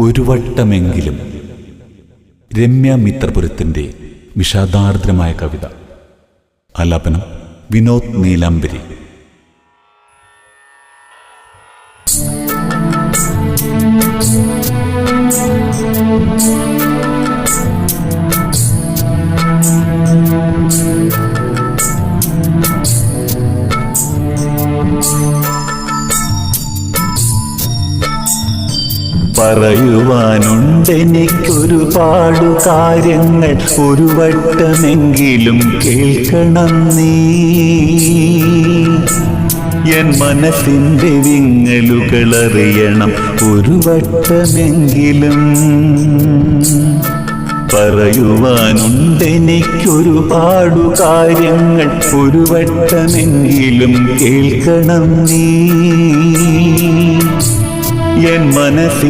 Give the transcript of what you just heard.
ഒരു വട്ടമെങ്കിലും. രമ്യ മിത്രപുരത്തിന്റെ വിഷാദാർദ്രമായ കവിത. ആലാപനം വിനോദ് നീലാംബരി. പറയുവാനുണ്ടെനിക്കൊരുപാടു കാര്യങ്ങൾ ഒരു വട്ടമെങ്കിലും കേൾക്കണം നീ. എൻ മനസ്സിന്റെ വിങ്ങലുകൾ അറിയണം ഒരു വട്ടമെങ്കിലും. പറയുവാനുണ്ടെനിക്കൊരുപാടു കാര്യങ്ങൾ ഒരു വട്ടമെങ്കിലും കേൾക്കണം നീ. എൻ മനസ്സിൽ